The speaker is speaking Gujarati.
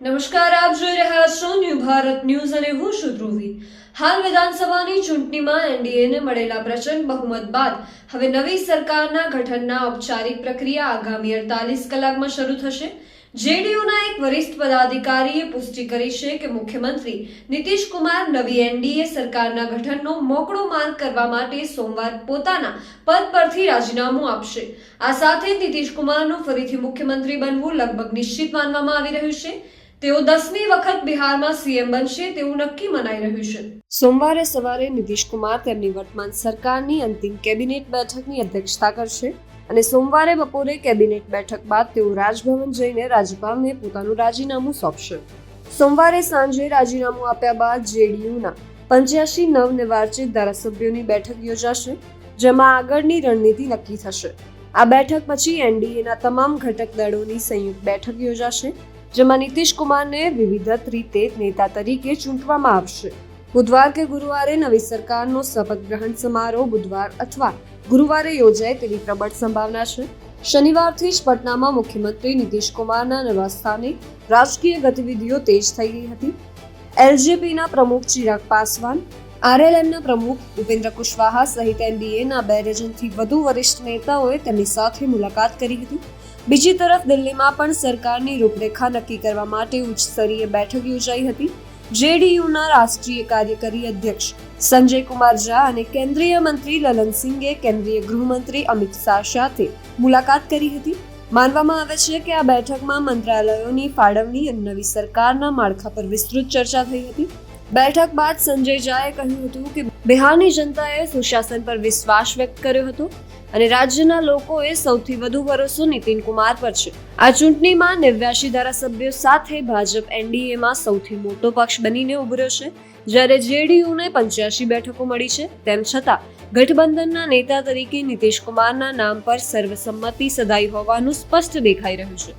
નમસ્કાર, આપ જોઈ રહ્યા છો ન્યૂ ભારત ન્યૂઝ અને હું છું ધ્રુવી. હાલ વિધાનસભાની ચૂંટણીમાં એનડીએને મળેલા પ્રચંડ બહુમત બાદ હવે નવી સરકારના ગઠનના ઔપચારિક પ્રક્રિયા આગામી અડતાલીસ કલાકમાં શરૂ થશે. જેડીયુના એક વરિષ્ઠ પદાધિકારીએ પુષ્ટિ કરી છે કે મુખ્યમંત્રી નીતિશ કુમાર નવી એનડીએ સરકારના ગઠનનો મોકળો માર્ગ કરવા માટે સોમવાર પોતાના પદ પરથી રાજીનામું આપશે. આ સાથે નીતિશ કુમારનું ફરીથી મુખ્યમંત્રી બનવું લગભગ નિશ્ચિત માનવામાં આવી રહ્યું છે. તેઓ દસમી વખત બિહારમાં સીએમ બનશે તેવું નક્કી મનાઈ રહ્યું છે. સોમવારે સવારે નીતિશ કુમાર તેમની વર્તમાન સરકારની અંતિમ કેબિનેટ બેઠકની અધ્યક્ષતા કરશે અને સોમવારે બપોરે કેબિનેટ બેઠક બાદ તેઓ રાજભવન જઈને રાજ્યપાલને પોતાનું રાજીનામું સોંપશે. સોમવારે સાંજે રાજીનામું આપ્યા બાદ જેડીયુના પંચ્યાસી નવનિર્વાચિત ધારાસભ્યોની બેઠક યોજાશે, જેમાં આગળની રણનીતિ નક્કી થશે. આ બેઠક પછી એનડીએના તમામ ઘટક દળોની સંયુક્ત બેઠક યોજાશે જેમાં નીતિશ કુમારને વિવિધત રીતે નેતા તરીકે ચૂંટવામાં આવશે. બુધવાર કે ગુરુવારે નવી સરકારનો શપથ ગ્રહણ સમારોહ બુધવાર અથવા ગુરુવારે યોજાય તેવી પ્રબળ સંભાવના છે. શનિવારથી જ પટનામાં મુખ્યમંત્રી નીતિશ કુમારના સ્થાને રાજકીય ગતિવિધિઓ તેજ થઈ ગઈ હતી. એલજેપીના પ્રમુખ ચિરાગ પાસવાન આરએલએમના પ્રમુખ ઉપેન્દ્ર કુશવાહા સહિત એનડીએના બે ડઝનથી વધુ વરિષ્ઠ નેતાઓએ તેમની સાથે મુલાકાત કરી હતી. બીજી તરફ દિલ્હીમાં પણ સરકારની રૂપરેખા નક્કી કરવા માટે ઉચ્ચ સ્તરીય બેઠક યોજાઈ હતી. જેડીયુના રાષ્ટ્રીય કાર્યકારી અધ્યક્ષ સંજય કુમાર ઝા અને કેન્દ્રીય મંત્રી લલનસિંહે કેન્દ્રીય ગૃહમંત્રી અમિત શાહ સાથે મુલાકાત કરી હતી. માનવામાં આવે છે કે આ બેઠકમાં મંત્રાલયોની ફાળવણી અને નવી સરકારના માળખા પર વિસ્તૃત ચર્ચા થઈ હતી. બેઠક બાદ સંજય ઝાએ કહ્યું હતું કે બિહારની જનતાએ સુશાસન પર વિશ્વાસ વ્યક્ત કર્યો હતો અને રાજ્યના લોકોએ સૌથી વધુ ભરોસો નીતિન કુમાર પર છે. આ ચૂંટણીમાં નેવ્યાશી ધારાસભ્યો સાથે ભાજપ એનડીએમાં સૌથી મોટો પક્ષ બનીને ઉભર્યો છે. જ્યારે જેડીયુને પંચ્યાસી બેઠકો મળી છે, તેમ છતાં ગઠબંધનના નેતા તરીકે નીતિશ કુમારના નામ પર સર્વસંમતિ સદાઈ હોવાનું સ્પષ્ટ દેખાઈ રહ્યું છે.